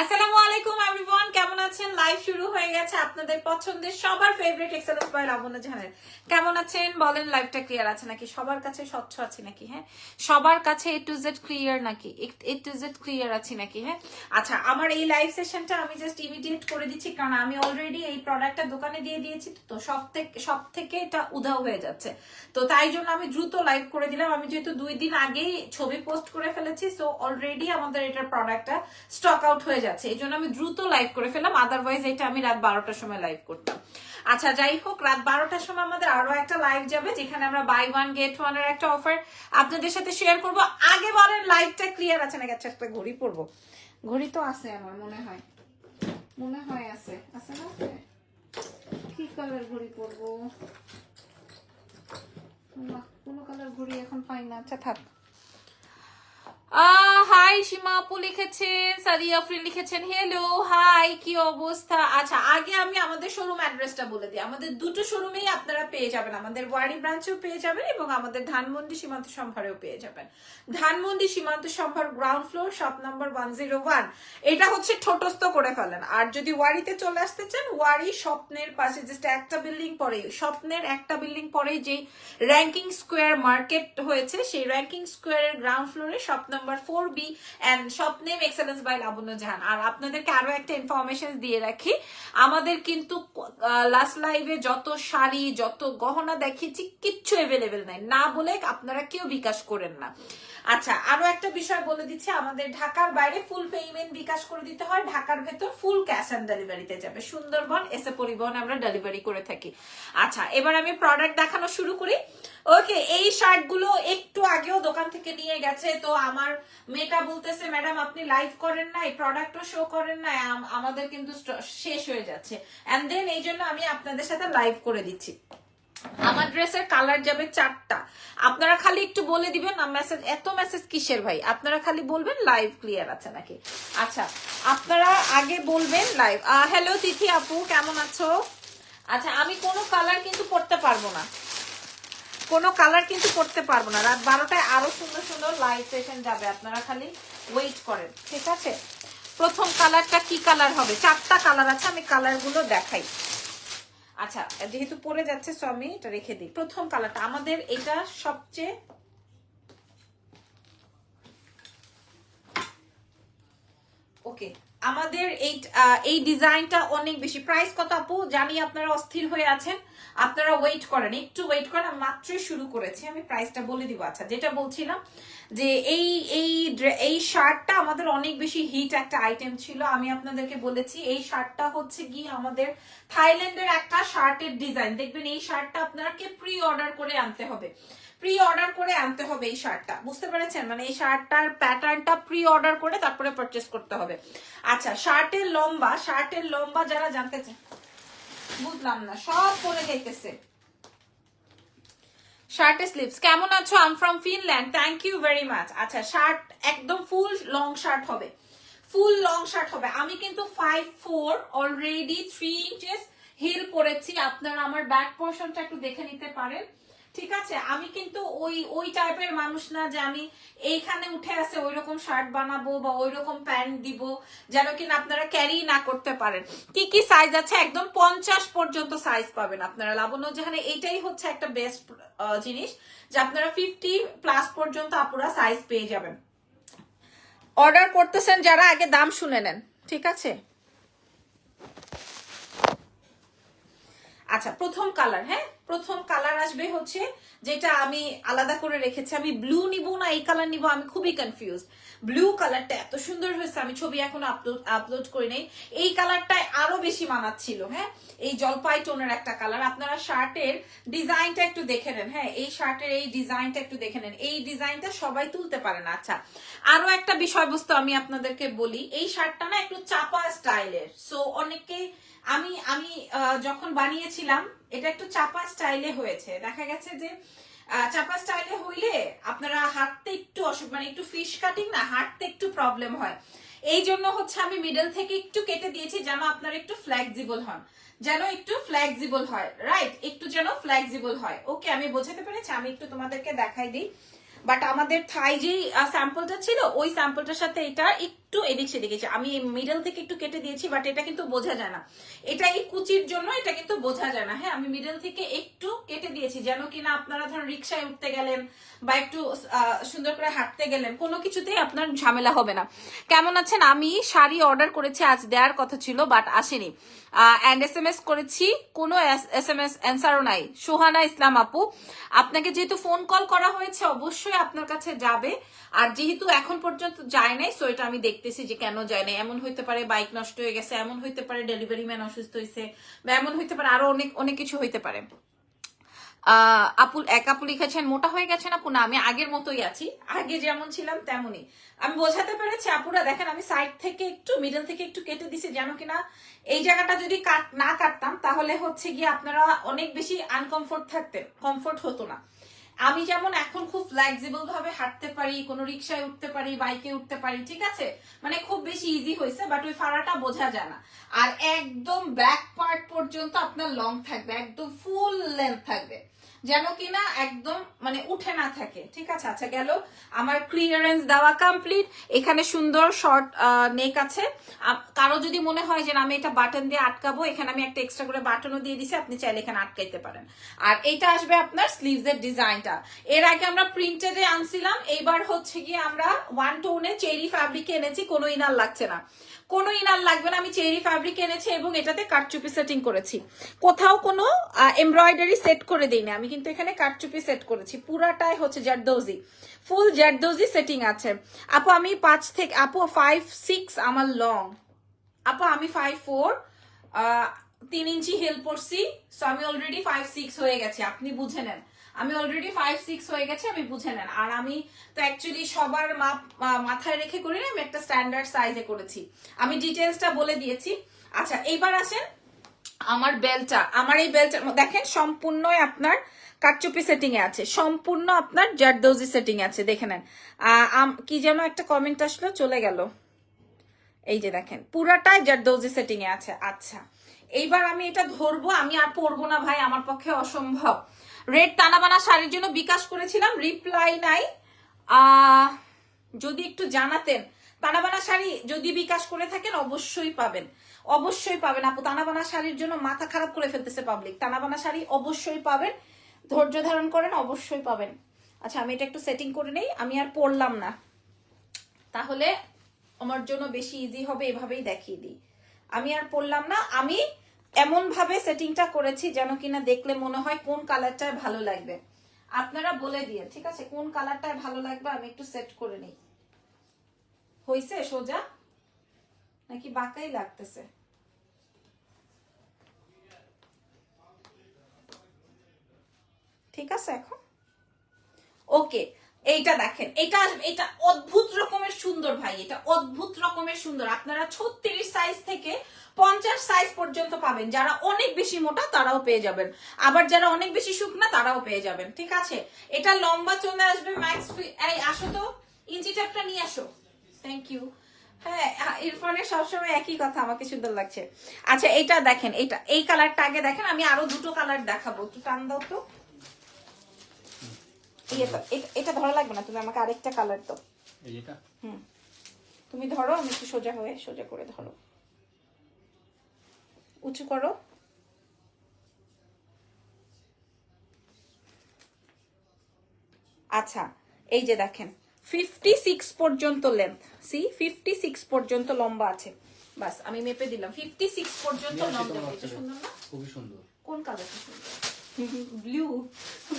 আসসালামু আলাইকুম এভরিওয়ান কেমন আছেন? লাইভ শুরু হয়ে গেছে আপনাদের পছন্দের সবার ফেভারিট এক্সেলেন্স বাই লাবণ্য জাহানের। কেমন আছেন? বলেন লাইভটা ক্লিয়ার আছে নাকি? সবার কাছে স্বচ্ছ আছে নাকি হ্যাঁ? সবার কাছে এ টু জেড ক্লিয়ার নাকি? এ টু জেড ক্লিয়ার আছে নাকি হ্যাঁ? আচ্ছা আমার এই লাইভ সেশনটা আমি জাস্ট ইমিডিয়েট করে দিচ্ছি, কারণ আমি অলরেডি এই প্রোডাক্টটা দোকানে দিয়ে দিয়েছি, তো সব থেকে সব থেকে এটা উধাও হয়ে যাচ্ছে। তো তাই জন্য আমি দ্রুত লাইভ করে দিলাম। আমি যেহেতু দুই দিন আগেই ছবি পোস্ট করে ফেলেছি সো অলরেডি আমাদের এটার প্রোডাক্টটা স্টক আউট হয়ে যাচ্ছে। এই জন্য আমি দ্রুত লাইভ করে ফেললাম আদারওয়াইজ এটা আমি রাত বারোটার সময় লাইভ করতাম। আচ্ছা যাই হোক, রাত বারোটার সময় আমাদের আরও একটা লাইভ যাবে, যেখানে আমরা বাই ওয়ান গেট ওয়ানের একটা অফার আপনাদের সাথে শেয়ার করব। আগে বলেন লাইভটা ক্লিয়ার আছে নাকি? আচ্ছা একটা ঘড়ি পরবো। ঘড়ি তো আছে আমার, মনে হয়। মনে হয় আছে। আছে না? কি কালার ঘড়ি পরবো? কোনো কালার ঘড়ি এখন পাই না। আচ্ছা থাক। হাই সীমা আপু লিখেছেন সাদিয়া আফরিন লিখেছেন হ্যালো হাই কি অবস্থা? আচ্ছা আগে আমি আমাদের শোরুম অ্যাড্রেসটা বলে দিই। আমাদের দুটো শোরুমেই আপনারা পেয়ে যাবেন। আমাদের ওয়ারি ব্রাঞ্চেও পেয়ে যাবেন এবং আমাদের ধানমন্ডি সীমান্ত সম্ভারেও পেয়ে যাবেন। Dhanmondi Shimanto Shambhar ground floor shop number one zero one এটা হচ্ছে ছোটস্থ করে ফেলেন। আর যদি ওয়ারিতে চলে আসতে চান, ওয়ারি স্বপ্নের পাশে জাস্ট একটা বিল্ডিং পরে স্বপ্নের একটা বিল্ডিং পরে যে র্যাঙ্কিং স্কোয়ার মার্কেট হয়েছে, সেই র্যাঙ্কিং স্কোয়ারের গ্রাউন্ড ফ্লোরে shop number four B and shop name excellence by Labonno Jahan আর আপনাদেরকে আরও একটা ইনফরমেশন দিয়ে রাখি। আমাদের কিন্তু লাস্ট লাইভে যত শাড়ি, যত গহনা দেখিয়েছি, কিচ্ছু এভেলেবেল নাই। না বলে আপনারা কেউ বিকাশ করেন না। আচ্ছা আরও একটা বিষয় বলে দিচ্ছি, আমাদের ঢাকার বাইরে ফুল পেমেন্ট বিকাশ করে দিতে হয়, ঢাকার ভেতর ফুল ক্যাশ অন ডেলিভারিতে যাবে। সুন্দরবন এসে পরিবহন আমরা ডেলিভারি করে থাকি। আচ্ছা এবার আমি প্রোডাক্ট দেখানো শুরু করি। ওকে এই শার্টগুলো একটু আগেও দোকান থেকে নিয়ে গেছে, তো আমার মেয়েটা বলতেছে ম্যাডাম আপনি লাইভ করেন না এই প্রোডাক্টও শো করেন না আমাদের কিন্তু শেষ হয়ে যাচ্ছে। এন্ড দেন এই জন্য আমি আপনাদের সাথে লাইভ করে দিচ্ছি। আমার ড্রেসের কালার যাবে চারটা। আপনারা খালি একটু বলে দিবেন মেসেজ এত মেসেজ কিসের ভাই? আপনারা খালি বলবেন লাইভ ক্লিয়ার আছে নাকি? আচ্ছা আপনারা আগে বলবেন লাইভ হ্যালো তিথি আপু, কেমন আছো? আচ্ছা আমি কোনো কালার কিন্তু পড়তে পারব না। কোনো কালার কিন্তু করতে পারব না। রাত বারোটায় আরও সুন্দর সুন্দর লাইভ সেশন যাবে। আপনারা খালি ওয়েট করেন, ঠিক আছে? প্রথম কালারটা কি কালার হবে? চারটা কালার আছে, আমি কালারগুলো দেখাই। আচ্ছা যেহেতু পরে যাচ্ছে সো আমি এটা রেখে দিই। প্রথম কালারটা আমাদের এটা সবচেয়ে ওকে আমাদের এই এই ডিজাইনটা অনেক বেশি। প্রাইস কত আপু? জানি আপনারা অস্থির হয়ে আছেন। আপনারা ওয়েট করেন। একটু ওয়েট করেন। আমি মাত্রই শুরু করেছি। আমি প্রাইসটা বলে দিব। আচ্ছা যেটা বলছিলাম যে এই এই এই শার্টটা আমাদের অনেক বেশি হিট একটা আইটেম ছিল। আমি আপনাদেরকে বলেছি, এই শার্টটা হচ্ছে কি আমাদের থাইল্যান্ডের একটা শার্টের ডিজাইন দেখবেন এই শার্টটা আপনাকে প্রি অর্ডার করে আনতে হবে। প্রি অর্ডার করে আনতে হবে এই শার্টটা। বুঝতে পেরেছেন? মানে এই শার্টটার প্যাটার্নটা প্রি অর্ডার করে তারপরে পারচেস করতে হবে। আচ্ছা শার্টের লম্বা শার্টের লম্বা যারা জানতে চান বুঝলাম না, সব পরে যাইতেছে। শার্টের স্লিভস কেমন আছো? I'm from Finland thank you very much আচ্ছা শার্ট একদম ফুল লং শার্ট হবে। ফুল লং শার্ট হবে। আমি কিন্তু five four already three inches heel পরেছি আপনারা আমার ব্যাক পোর্শনটা একটু দেখে নিতে পারেন। ঠিক আছে? আমি কিন্তু ওই ওই টাইপের মানুষ না যে আমি এইখানে উঠে আসে ওই রকম শার্ট বানাবো বা ওই রকম প্যান্ট দিব যেন কিনা আপনারা ক্যারি না করতে পারেন। কি কি সাইজ আছে? একদম পঞ্চাশ পর্যন্ত সাইজ পাবেন আপনারা। লাবণ্য যেখানে এইটাই হচ্ছে একটা বেস্ট জিনিস যে আপনারা ফিফটি প্লাস পর্যন্ত আপুরা সাইজ পেয়ে যাবেন। অর্ডার করতেছেন যারা, আগে দাম শুনে নেন। ঠিক আছে? আচ্ছা প্রথম কালার হ্যাঁ? প্রথম কালার আসবে হচ্ছে যেটা আমি আলাদা করে রেখেছি। আমি ব্লু নিব না, এই কালার নিব, আমি খুবই কনফিউজ ব্লু কালারটা এত সুন্দর হয়েছে, আমি ছবি এখন আপলোড আপলোড করে নেই। এই কালারটাই আরও বেশি মানাচ্ছিল হ্যাঁ? এই জলপাই টোনের একটা কালার আপনারা শার্টের ডিজাইনটা একটু দেখে নেন হ্যাঁ? এই শার্টের এই ডিজাইনটা একটু দেখে নেন। এই ডিজাইনটা সবাই তুলতে পারে না। আচ্ছা আরও একটা বিষয়বস্তু আমি আপনাদেরকে বলি। এই শার্টটা না একটু চাপা স্টাইলের সো অনেকে আমি আমি যখন বানিয়েছিলাম, এটা একটু চাপা স্টাইলে হয়েছে। দেখা গেছে যে চাপা স্টাইলে হইলে আপনারা হাঁটতে একটু অসুখ মানে একটু ফিশ কাটিং না, হাঁটতে একটু প্রবলেম হয়। এই জন্য হচ্ছে আমি মিডল থেকে একটু কেটে দিয়েছি যেন আপনারা একটু ফ্লেক্সিবল হন। যেন একটু ফ্লেক্সিবল হয় রাইট একটু যেন ফ্লেক্সিবল হয়। ওকে আমি বোঝাতে পেরেছি, আমি একটু তোমাদেরকে দেখাই দিই। বাট আমাদের থাই যেই স্যাম্পলটা ছিল, ওই স্যাম্পলটার সাথে এটা একটু এদিক সেদিক গেছে আমি মিডল থেকে একটু কেটে দিয়েছি বাট এটা কিন্তু বোঝা যায় না। এটা এই কুচির জন্য এটা কিন্তু বোঝা যায় না। হ্যাঁ আমি মিডল থেকে একটু কেটে দিয়েছি, যেন কিনা আপনারা ধরুন রিক্সায় উঠতে গেলেন বা একটু সুন্দর করে হাঁটতে গেলেন, কোনো কিছুতেই আপনার ঝামেলা হবে না। কেমন আছেন? আমি শাড়ি অর্ডার করেছি, আজ দেওয়ার কথা ছিল বাট আসেনি। অ্যান্ড এস এম এস করেছি, কোনো এস এম এস অ্যান্সারও নাই। সোহানা ইসলাম আপু, আপনাকে যেহেতু ফোন কল করা হয়েছে, অবশ্যই আপনার কাছে যাবে। আর যেহেতু এখন পর্যন্ত যায় নাই সো এটা আমি দেখতেছি যে কেন যায় নাই। এমন হইতে পারে বাইক নষ্ট হয়ে গেছে, এমন হইতে পারে ডেলিভারি ম্যান অসুস্থ হয়েছে বা এমন হইতে পারে আরও অনেক অনেক কিছু হইতে পারে। এক আপু লিখেছেন, মোটা হয়ে গেছেন আপু? না, আমি আগের মতোই আছি। আগে যেমন ছিলাম তেমনই। আমি বোঝাতে পেরেছি, আপুরা দেখেন, আমি সাইড থেকে একটু মিডল থেকে একটু কেটে দিছি জানো কিনা এই জায়গাটা যদি না কাটতাম, তাহলে হচ্ছে গিয়ে আপনারা অনেক বেশি আনকমফোর্ট থাকতেন কমফোর্ট হতো না। আমি যেমন এখন খুব ফ্লেক্সিবল ভাবে হাঁটতে পারি, কোনো রিক্সায় উঠতে পারি বাইকে উঠতে পারি, ঠিক আছে? মানে খুব বেশি ইজি হয়েছে বাট ওই ফাড়াটা বোঝা যায় না। আর একদম ব্যাক পার্ট পর্যন্ত আপনার লং থাকবে, একদম ফুল লেন্থ থাকবে। যেন কিনা একদম মানে উঠে না থাকে। ঠিক আছে? আচ্ছা গেল। আমার ক্লিয়ারেন্স দেওয়া কমপ্লিট এখানে সুন্দর শর্ট নেক আছে। কারও যদি মনে হয় যে আমি এটা বাটন দিয়ে আটকাবো, এখানে আমি একটা এক্সট্রা করে বাটনও দিয়ে দিছি, আপনি চাইলে এখানে আটকাইতে পারেন। আর এইটা আসবে আপনার স্লিভস এর ডিজাইনটা এর আগে আমরা প্রিন্টেডে আনছিলাম। এইবার হচ্ছে গিয়ে আমরা ওয়ান টোনে চেরি ফ্যাব্রিক এনেছি, কোনো ইনার লাগছে না। কোনো ইনার লাগবে না। আমি চেরি ফ্যাব্রিক এনেছি এবং এটাতে কাটচুপি সেটিং করেছি। কোথাও কোনো এমব্রয়ডারি সেট করে দিইনি। আমি কিন্তু এখানে কাটচুপি সেট করেছি। পুরাটাই হচ্ছে জারদৌজি। ফুল জারদৌজি সেটিং আছে। আপু, আমি পাঁচ থেকে, আপু ফাইভ সিক্স আমার লং আপু, আমি ফাইভ ফোর তিন ইঞ্চি হেল পড়ছি সো আমি অলরেডি ফাইভ সিক্স হয়ে গেছি। আপনি বুঝে নেন। আমি অলরেডি ফাইভ সিক্স হয়ে গেছে, আমি বুঝে নেন। আর আমি তো অ্যাকচুয়ালি সবার মাপ মাথায় রেখে করি না আমি একটা স্ট্যান্ডার্ড সাইজে করেছি। আমি ডিটেলসটা বলে দিয়েছি। আচ্ছা এইবার আসেন আমার বেলটা আমার এই বেলটা দেখেন, সম্পূর্ণই আপনার কাটচুপি সেটিং এ আছে। সম্পূর্ণ আপনার জারদৌজি সেটিং আছে, দেখে নেন। কি যেন একটা কমেন্ট আসলো, চলে গেল। এই যে দেখেন, পুরাটাই জারদৌজি সেটিং এ আছে। আচ্ছা এইবার আমি এটা ধরবো, আমি আর পরবো না ভাই, আমার পক্ষে অসম্ভব। রেড টানাবানা শাড়ির জন্য বিকাশ করেছিলাম রিপ্লাই নাই। যদি একটু জানাতেন তানাবানা শাড়ি যদি বিকাশ করে থাকেন, অবশ্যই পাবেন। অবশ্যই পাবেন আপু তানাবানা শাড়ির জন্য মাথা খারাপ করে ফেলতেছে পাবলিক তানাবানা শাড়ি অবশ্যই পাবেন, ধৈর্য ধারণ করেন, অবশ্যই পাবেন। আচ্ছা আমি এটা একটু সেটিং করে নেই, আমি আর পড়লাম না। তাহলে আমার জন্য বেশি ইজি হবে, এভাবেই দেখিয়ে দিই। আমি আর পড়লাম না, আমি এমন ভাবে সেটিংটা করেছি যেন কিনা দেখলে মনে হয় কোন কালারটা ভালো লাগবে। আপনারা বলে দিয়ে, ঠিক আছে, কোন কালারটা ভালো লাগবে আমি একটু সেট করে নিই। হইছে সোজা? নাকি বাঁকাই লাগতেছে? ঠিক আছে এখন? ওকে এইটা দেখেন এটা এটা অদ্ভুত রকমের সুন্দর ভাই এটা অদ্ভুত রকমের সুন্দর। আপনারা ছত্রিশ সাইজ থেকে পঞ্চাশ সাইজ পর্যন্ত পাবেন। যারা অনেক বেশি মোটা তারাও পেয়ে যাবেন। আবার যারা অনেক বেশি শুকনা তারাও পেয়ে যাবেন ঠিক আছে? এটা লম্বা চলে আসবে ম্যাক্স এই আসো তো ইঞ্চি ট্যাপটা নিয়ে আসো। থ্যাংক ইউ হ্যাঁ সবসময় একই কথা আমাকে সুন্দর লাগছে। আচ্ছা এটা দেখেন এটা এই কালারটা আগে দেখেন আমি আরও দুটো কালার দেখাবো। একটু টান দাও তো, এটা- এটা ধরা লাগবে না তুমি আমাকে আরেকটা কালার এই হুম। তুমি ধরো আমি একটু সোজা হয়ে সোজা করে ধরো। উঁচু করো। আচ্ছা এই যে দেখেন ফিফটি সিক্স পর্যন্ত লেন্থ সি ফিফটি সিক্স পর্যন্ত লম্বা আছে। বাস আমি মেপে দিলাম। ফিফটি সিক্স পর্যন্ত লম্বা। সুন্দর না? খুবই সুন্দর। কোন কালারটা সুন্দর? ব্লু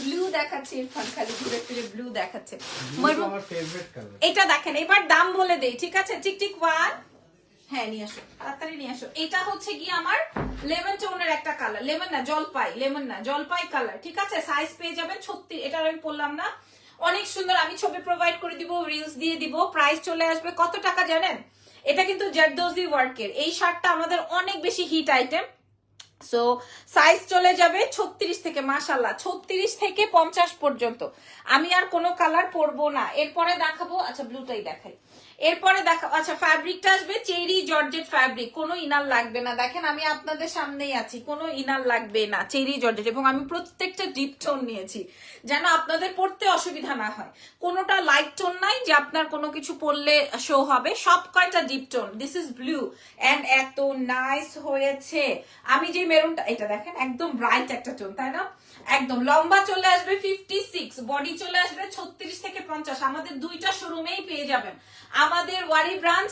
ব্লু দেখাচ্ছে ইরফান খালি ঘুরে ফিরে ব্লু দেখাচ্ছে। এটা দেখেন এবার দাম বলে দেই ঠিক আছে? টিকটিক ওয়ান হ্যাঁ নিয়ে আসো তাড়াতাড়ি নিয়ে আসো। এটা হচ্ছে কি আমার লেমন টোনের একটা কালার লেমন না জলপাই লেমন না জলপাই কালার ঠিক আছে? সাইজ পেয়ে যাবেন সত্যি এটা আমি বললাম না। অনেক সুন্দর আমি ছবি প্রোভাইড করে দিব রিলস দিয়ে দিব প্রাইস চলে আসবে। কত টাকা জানেন? এটা কিন্তু জারদোজি ওয়ার্কের এই শার্টটা আমাদের অনেক বেশি হিট আইটেম সো সাইজ চলে যাবে ছত্রিশ থেকে মাসাল্লাহ ছত্রিশ থেকে পঞ্চাশ পর্যন্ত। আমি আর কোনো কালার পরবো না। এরপরে দেখাবো আচ্ছা ব্লুটাই দেখাই। এরপরে দেখা আচ্ছা ফ্যাব্রিকটা আসবে, চেরি, জর্জেট ফ্যাব্রিক কোনো ইনার লাগবে না। দেখেন, আমি আপনাদের সামনেই আছি, কোনো ইনার লাগবে না, চেরি, জর্জেট, এবং আমি প্রত্যেকটা ডিপ টোন নিয়েছি, যেন আপনাদের পড়তে অসুবিধা না হয়। কোনোটা লাইট টোন নাই, যে আপনার কোনো কিছু পড়লে শো হবে, সব কয়টা deep tone this is blue and এত নাইস হয়েছে। আমি যে মেরুনটা এটা দেখেন, একদম ব্রাইট একটা টোন তাই না? একদম, লম্বা চলে আসবে ফিফটি সিক্স বডি চলে আসবে ছত্রিশ থেকে পঞ্চাশ। আমাদের দুইটা শোরুমেই পেয়ে যাবেন। আমাদের Wari branch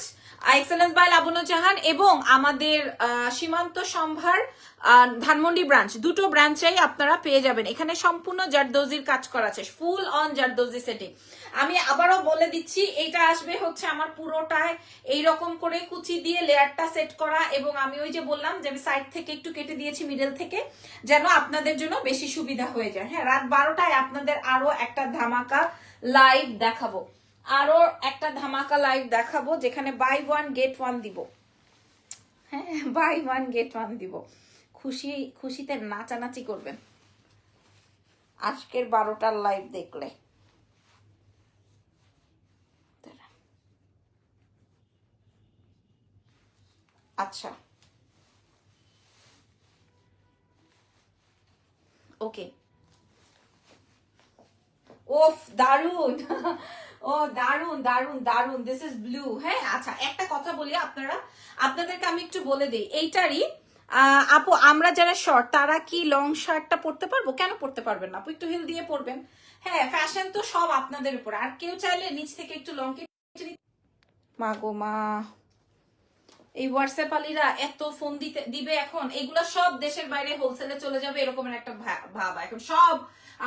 excellence by Labonno Jahan এবং আমাদের সীমান্ত সম্ভার ধানমন্ডি ব্রাঞ্চ। দুটো ব্রাঞ্চেই আপনারা পেয়ে যাবেন। এখানে সম্পূর্ণ জারদোজির কাজ করা আছে ফুল অন জারদোজি সেটিং আমি আবারও বলে দিচ্ছি এটা আসবে হচ্ছে আমার পুরোটায় এইরকম করে কুচি দিয়ে লেয়ারটা সেট করা এবং আমি ওই যে বললাম যে আমি সাইড থেকে একটু কেটে দিয়েছি মিডল থেকে, যেন আপনাদের জন্য বেশি সুবিধা হয়ে যায়। হ্যাঁ রাত বারোটায় আপনাদের আরও একটা ধামাকা লাইভ দেখাবো। আরও একটা ধামাকা লাইভ দেখাবো, যেখানে বাই ওয়ান গেট ওয়ান দিব। হ্যাঁ বাই ওয়ান গেট ওয়ান দিব। খুশি, খুশিতে নাচানাচি করবেন। আজকের বারোটার লাইভ দেখলে। আচ্ছা। ওকে ওফ দারুণ ও দারুণ দারুণ দারুণ দিস ইজ ব্লু হ্যাঁ আচ্ছা একটা কথা বলি আপনারা। আপনাদেরকে আমি একটু বলে দিই, এইটারই আপু, আমরা যারা শর্ট তারা কি লং শার্টটা পরতে পারব? কেন পরতে পারবেন না? আপু, একটু হিল দিয়ে পরবেন। হ্যাঁ ফ্যাশন তো সব আপনাদের উপর। আর কেউ চাইলে নিচ থেকে একটু লং মা গো, মা। এই হোয়াটসঅ্যাপ আলীরা এত ফোন দিতে দিবে এখন? এগুলা সব দেশের বাইরে হোলসেলে চলে যাবে, এরকমের একটা ভাব। এখন সব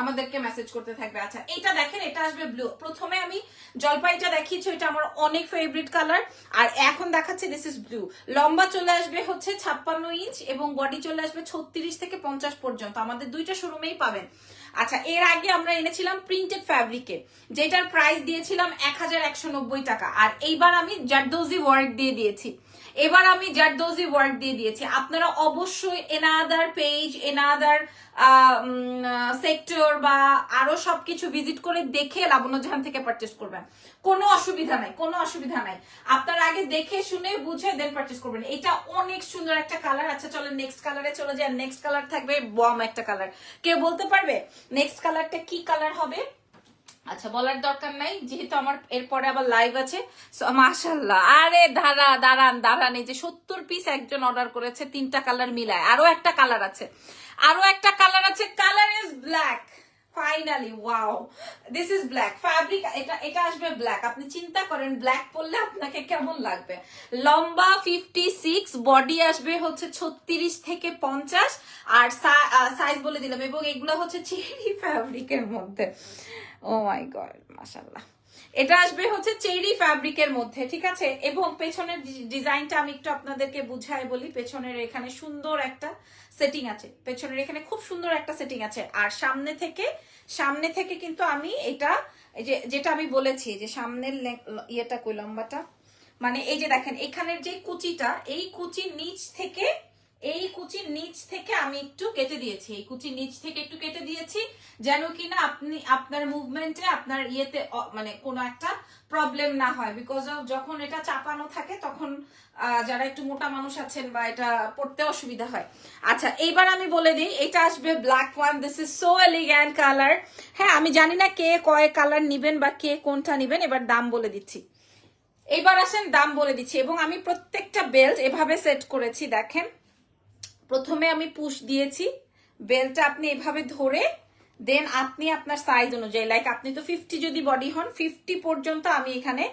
আমাদেরকে মেসেজ করতে থাকবে। আচ্ছা এটা দেখেন, এটা আসবে ব্লু প্রথমে আমি জলপাইটা দেখিয়েছি এটা আমার অনেক ফেভারিট কালার আর এখন দেখাচ্ছে দিস ইজ ব্লু লম্বা চলে আসবে হচ্ছে ছাপ্পান্ন ইঞ্চ এবং বডি চলে আসবে ছত্রিশ থেকে পঞ্চাশ পর্যন্ত। আমাদের দুইটা শোরুমেই পাবেন। আচ্ছা এর আগে আমরা এনেছিলাম প্রিন্টেড ফ্যাব্রিকে যেটার প্রাইস দিয়েছিলাম এক হাজার একশো নব্বই টাকা। আর এইবার আমি জারদোজি ওয়ার্ক দিয়ে দিয়েছি। এবার আমি জারদোজি ওয়ার্ক দিয়ে দিয়েছি, আপনারা অবশ্যই এনাদার পেজ এনাদার সেক্টর বা আরও সবকিছু ভিজিট করে দেখে লাবণ্য জাহান থেকে পারচেস করবেন। কোনো অসুবিধা নাই, কোনো অসুবিধা নাই। আপনারা আগে দেখে শুনে বুঝে দেন পারচেস করবেন। এটা অনেক সুন্দর একটা কালার আচ্ছা চলো নেক্সট কালারে চলে যান নেক্সট কালার থাকবে বম একটা কালার কেউ বলতে পারবে? নেক্সট কালারটা কি কালার হবে? আচ্ছা বলার দরকার নাই, যেহেতু আমার এরপরে আবার লাইভ আছে মাশাল্লাহ আরে দাঁড়া, দাঁড়ান দাঁড়ান, এই যে সত্তর পিস একজন অর্ডার করেছে, তিনটা কালার মিলায়, আরও একটা কালার আছে, আরও একটা কালার আছে colour is black finally wow this is black fabric এটা এটা আসবে ব্ল্যাক আপনি চিন্তা করেন ব্ল্যাক পরলে আপনাকে কেমন লাগবে? লম্বা ফিফটি সিক্স বডি আসবে হচ্ছে ছত্রিশ থেকে পঞ্চাশ, আর সাইজ বলে দিলাম, এবং এগুলো হচ্ছে চেরি ফ্যাব্রিকের মধ্যে। ও মাই গড মাশাল্লাহ এটা আসবে হচ্ছে চেরি ফ্যাব্রিকের মধ্যে, ঠিক আছে? এবং পেছনের ডিজাইনটা আমি একটু আপনাদেরকে বুঝাই বলি। পেছনের এখানে সুন্দর একটা সেটিং আছে। পেছনের এখানে খুব সুন্দর একটা সেটিং আছে। আর সামনে থেকে সামনে থেকে কিন্তু আমি এটা যে, যেটা আমি বলেছি, যে সামনের ইয়েটা কই লম্বাটা? মানে এই যে দেখেন, এখানের যে কুচিটা, এই কুচির নিচ থেকে এই কুচির নিচ থেকে আমি একটু কেটে দিয়েছি। এই কুচির নিচ থেকে একটু কেটে দিয়েছি, যেন কিনা আপনি, আপনার মুভমেন্টে আপনার ইয়েতে মানে কোনো একটা প্রবলেম না হয়। বিকজ অফ যখন এটা চাপানো থাকে, তখন যারা একটু মোটা মানুষ আছেন বা এটা পড়তে অসুবিধা হয়। আচ্ছা এইবার আমি বলে দিই, এটা আসবে black one this is so elegant colour হ্যাঁ আমি জানি না কে কয় কালার নিবেন বা কে কোনটা নিবেন, এবার দাম বলে দিচ্ছি। এবার আসেন, দাম বলে দিচ্ছি। এবং আমি প্রত্যেকটা বেল্ট এভাবে সেট করেছি, দেখেন। প্রথমে আমি পুশ দিয়েছি। বেলটা আপনি এভাবে ধরে দেন আপনি আপনার সাইজ অনুযায়ী লাইক আপনি তো ফিফটি যদি বডি হন ফিফটি পর্যন্ত আমি এখানে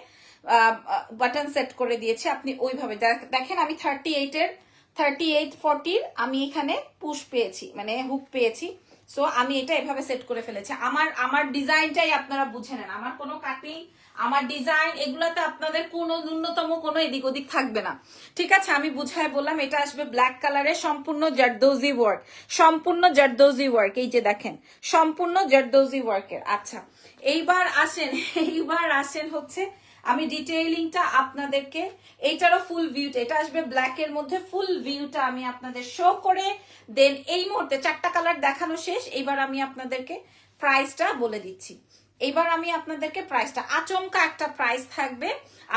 বাটন সেট করে দিয়েছি, আপনি ওইভাবে। দেখ- দেখেন আমি থার্টি এইটের থার্টি এইট ফর্টির আমি এখানে পুশ পেয়েছি মানে হুক পেয়েছি। সো আমি এটা এভাবে সেট করে ফেলেছি। আমার আমার ডিজাইনটাই আপনারা বুঝে নেন। আমার কোনো কাটিং আমার ডিজাইন এগুলাতে আপনাদের কোনো ন্যূনতম কোনো এদিক ওদিক থাকবে না। ঠিক আছে? আমি বুঝায় বললাম, এটা আসবে ব্ল্যাক কালারের সম্পূর্ণ জারদৌজি ওয়ার্ক সম্পূর্ণ জারদৌজি ওয়ার্ক এই যে দেখেন, সম্পূর্ণ জারদৌজি ওয়ার্কের আচ্ছা এইবার আসেন এইবার আসেন হচ্ছে, আমি ডিটেইলিংটা আপনাদেরকে, এইটারও ফুল ভিউটা এটা আসবে ব্ল্যাক এর মধ্যে ফুল ভিউটা আমি আপনাদের শো করে দেন এই মুহূর্তে চারটা কালার দেখানো শেষ এবার আমি আপনাদেরকে প্রাইসটা বলে দিচ্ছি। এবার আমি আপনাদেরকে প্রাইসটা আচমকা একটা প্রাইস থাকবে।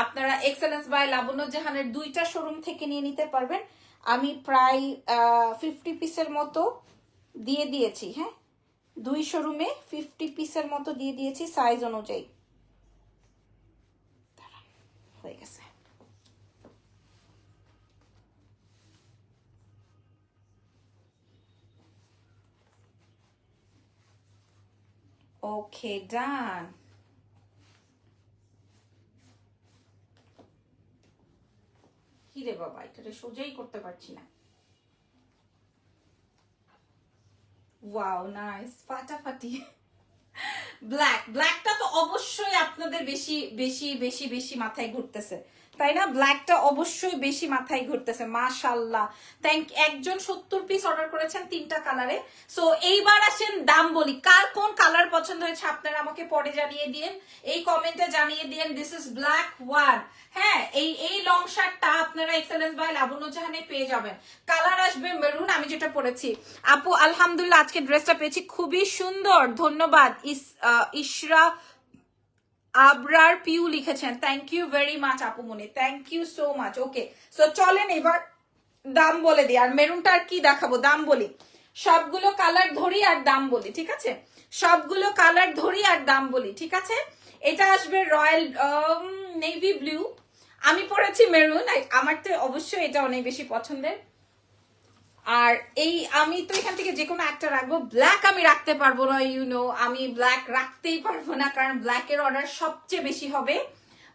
আপনারা এক্সেলেন্স বাই লাবণ্য জাহানের দুইটা শোরুম থেকে নিয়ে নিতে পারবেন। আমি প্রায় ফিফটি পিসের মতো দিয়ে দিয়েছি হ্যাঁ? দুই শোরুমে ফিফটি পিসের মতো দিয়ে দিয়েছি সাইজ অনুযায়ী। হয়ে গেছে। ওকে ডান কি রে বাবা এটা সোজাই করতে পারছি না। ওয়াও নাইস ফাটাফাটি। ব্ল্যাক ব্ল্যাকটা তো অবশ্যই আপনাদের বেশি বেশি বেশি বেশি মাথায় ঘুরতেছে। তাই না? ব্ল্যাকটা অবশ্যই বেশি মাথায় ঘুরতেছে মাশাল্লাহ থ্যাংক একজন সত্তর পিস অর্ডার করেছেন তিনটা কালারে সো এইবার আসেন দাম বলি। কার কোন কালার পছন্দ হয়েছে আপনারা আমাকে পরে জানিয়ে দিন। এই কমেন্টে জানিয়ে দিন দিস ইজ ব্ল্যাক ওয়ান হ্যাঁ এই এই লং শার্টটা আপনারা এক্সেলেন্স বাই লাবণ্য জাহানে পেয়ে যাবেন। কালার আসবে মেরুন আমি যেটা পরেছি। আপু, আলহামদুলিল্লাহ, আজকে ড্রেসটা পেয়েছি খুবই সুন্দর। ধন্যবাদ, ইস ইশরা আবরার পিউ লিখেছেন থ্যাংক ইউ ভেরি মাচ আপু আপুমনি thank you so much okay so চলেন এবার দাম বলে দিই। আর মেরুনটা আর কি দেখাবো? দাম বলি। সবগুলো কালার ধরি আর দাম বলি, ঠিক আছে? সবগুলো কালার ধরি আর দাম বলি, ঠিক আছে? এটা আসবে রয়্যাল নেভি ব্লু। আমি পরেছি মেরুন। আমার তো অবশ্যই এটা অনেক বেশি পছন্দের। আর এই, আমি তো এখান থেকে যে কোনো একটা রাখব। ব্ল্যাক আমি রাখতে পারব না ইউ নো আমি ব্ল্যাক রাখতেই পারব না, কারণ ব্ল্যাকের অর্ডার সবচেয়ে বেশি হবে।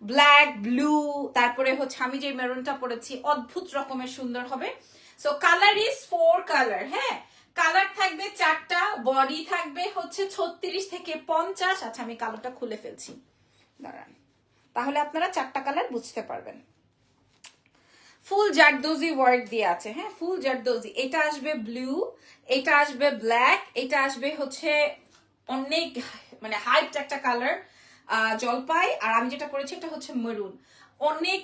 ব্ল্যাক ব্লু তারপরে হচ্ছে আমি যে মেরুনটা পরেছি, অদ্ভুত রকমের সুন্দর হবে। So colour is four colour হ্যাঁ? কালার থাকবে চারটা বডি থাকবে হচ্ছে ছত্রিশ থেকে পঞ্চাশ। আচ্ছা আমি কালারটা খুলে ফেলছি। দাঁড়ান। তাহলে আপনারা চারটা কালার বুঝতে পারবেন। ফুল জারদোজি ওয়ার্ক দিয়ে আছে হ্যাঁ? ফুল জারদোজি। এটা আসবে ব্লু, এটা আসবে ব্ল্যাক, এটা আসবে হচ্ছে অনেক মানে হাইট একটা কালার জলপাই, আর আমি যেটা করেছি এটা হচ্ছে মেরুন। অনেক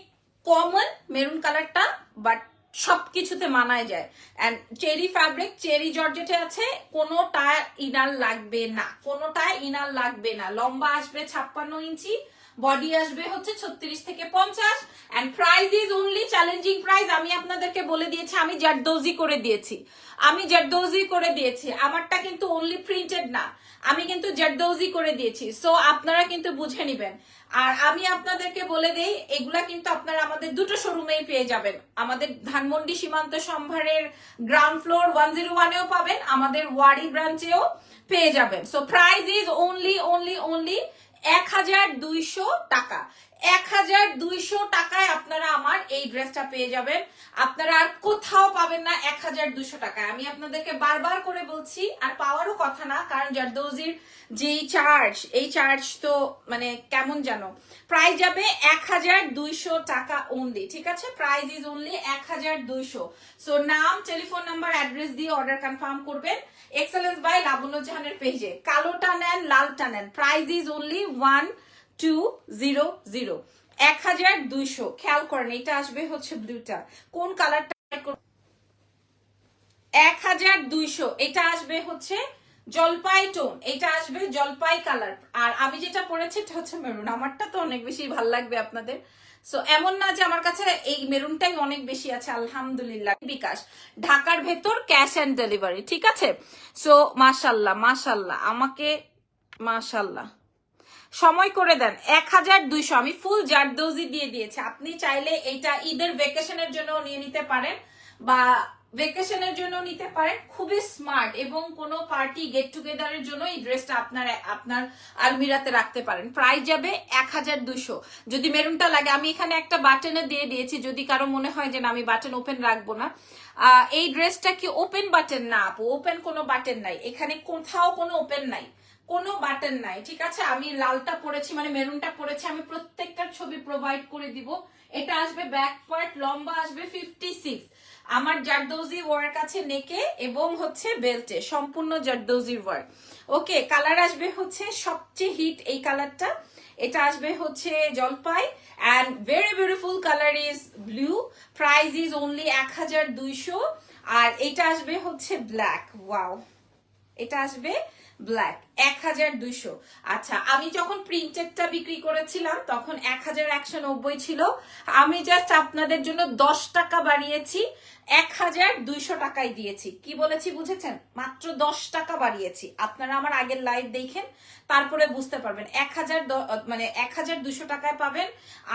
কমন মেরুন কালারটা, বাট সবকিছুতে মানায় যায়। অ্যান্ড চেরি ফ্যাব্রিক, চেরি জর্জেটে আছে, কোনোটা ইনার লাগবে না কোনোটায় ইনার লাগবে না। লম্বা আসবে ছাপ্পান্ন ইঞ্চি বডি আসবে হচ্ছে ছত্রিশ থেকে পঞ্চাশ। And price is only challenging price আমি আপনাদেরকে বলে দিয়েছি, আমি জারদৌজি করে দিয়েছি। আমি জারদৌজি করে দিয়েছি। আমারটা কিন্তু অনলি প্রিন্টেড না। আমি কিন্তু জারদৌজি করে দিয়েছি। সো আপনারা কিন্তু বুঝে নিবেন। আর আমি আপনাদেরকে বলে দেই, এগুলা কিন্তু আপনারা আমাদের দুটো শোরুমেই পেয়ে যাবেন। আমাদের ধানমন্ডি সীমান্ত সম্ভারের গ্রাউন্ড ফ্লোর ওয়ান জিরো ওয়ানেও পাবেন। আমাদের ওয়ারি ব্রাঞ্চেও পেয়ে যাবেন। So price is only only only এক হাজার দুইশো টাকা। এক হাজার দুইশো টাকায় আপনারা আমার এই ড্রেসটা পেয়ে যাবেন। আপনারা আর কোথাও পাবেন না এক হাজার দুইশো টাকায়। আমি আপনাদেরকে বারবার করে বলছি, আর পাওয়ারও কথা না, কারণ জারদৌজির যেই চার্জ এই চার্জ তো মানে কেমন জানো? প্রাইস যাবে এক হাজার দুইশো টাকা অনলি ঠিক আছে? প্রাইস ইজ অনলি এক হাজার দুইশো। সো নাম টেলিফোন নাম্বার অ্যাড্রেস দিয়ে অর্ডার কনফার্ম করবেন এক্সেলেন্স বাই লাবণ্য জাহানের পেজে কালোটা নেন, লালটা নেন। Price is only one two zero zero এক হাজার দুইশো। খেয়াল করেন, এটা আসবে হচ্ছে ব্লুটা কোন কালারটা এক হাজার দুইশো, এটা আসবে হচ্ছে জলপাই টোন এটা আসবে জলপাই কালার আর আমি যেটা পরেছি এটা হচ্ছে মেরুন আমারটা তো অনেক বেশি ভালো লাগবে আপনাদের। সো এমন না যে আমার কাছে এই মেরুনটাই অনেক বেশি আছে, আলহামদুলিল্লাহ। বিকাশ, ঢাকার ভেতর ক্যাশ অ্যান্ড ডেলিভারি ঠিক আছে? সো মাশাল্লাহ মাশাল্লাহ, আমাকে মাশাল্লাহ। সময় করে দেন। এক হাজার দুইশো। আমি ফুল জারদৌজি দিয়ে দিয়েছি। আপনি চাইলে এটা ঈদের ভেকেশনের জন্য নিয়ে নিতে পারেন বা ভেকেশনের জন্য নিতে পারেন। খুবই স্মার্ট এবং কোনো পার্টি গেট টুগেদারের জন্য এই ড্রেসটা আপনার আপনার আলমিরাতে রাখতে পারেন। প্রাইস যাবে এক হাজার দুশো যদি মেরুনটা লাগে, আমি এখানে একটা বাটনে দিয়ে দিয়েছি। যদি কারও মনে হয় যে না, আমি বাটন ওপেন রাখব না। এই ড্রেসটা কি ওপেন বাটন না, আপু ওপেন কোনো বাটন নাই। এখানে কোথাও কোনো ওপেন নাই। কোনো বাটন নাই, ঠিক আছে? আমি লালটা পরেছি মানে মেরুনটা পরেছি, আমি প্রত্যেকটার ছবি প্রোভাইড করে দিব। এটা আসবে ব্যাক পার্ট লম্বা আসবে ফিফটি সিক্স আমার জারদৌজি ওয়ার্ক আছে নেকে এবং হচ্ছে বেল্টে সম্পূর্ণ জারদৌজির ওয়ার্ক ওকে কালার আসবে হচ্ছে সবচেয়ে হিট এই কালারটা এটা আসবে হচ্ছে জলপাই and very beautiful colour is blue price is only এক হাজার দুইশো, আর এটা আসবে হচ্ছে ব্ল্যাক ওয়াও এটা আসবে ব্ল্যাক এক হাজার দুইশো। আচ্ছা আমি যখন প্রিন্টেডটা বিক্রি করেছিলাম, তখন এক হাজার একশো নব্বই ছিল। আমি জাস্ট আপনাদের জন্য দশ টাকা বাড়িয়েছি। এক হাজার দুইশো টাকায় দিয়েছি। কি বলেছি বুঝেছেন? মাত্র দশ টাকা বাড়িয়েছি। আপনারা আমার আগের লাইভ দেখেন, তারপরে বুঝতে পারবেন। এক হাজার মানে এক হাজার দুশো টাকায় পাবেন,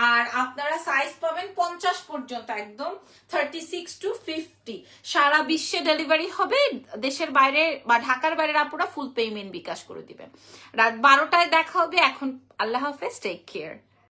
আর আপনারা সাইজ পাবেন পঞ্চাশ পর্যন্ত একদম থার্টি সিক্স টু ফিফটি সারা বিশ্বে ডেলিভারি হবে, দেশের বাইরে বা ঢাকার বাইরের আপুরা ফুল পেমেন্ট বিকাশ করে দিবেন। রাত বারোটায় দেখা হবে, এখন আল্লাহ হাফেজ টেক কেয়ার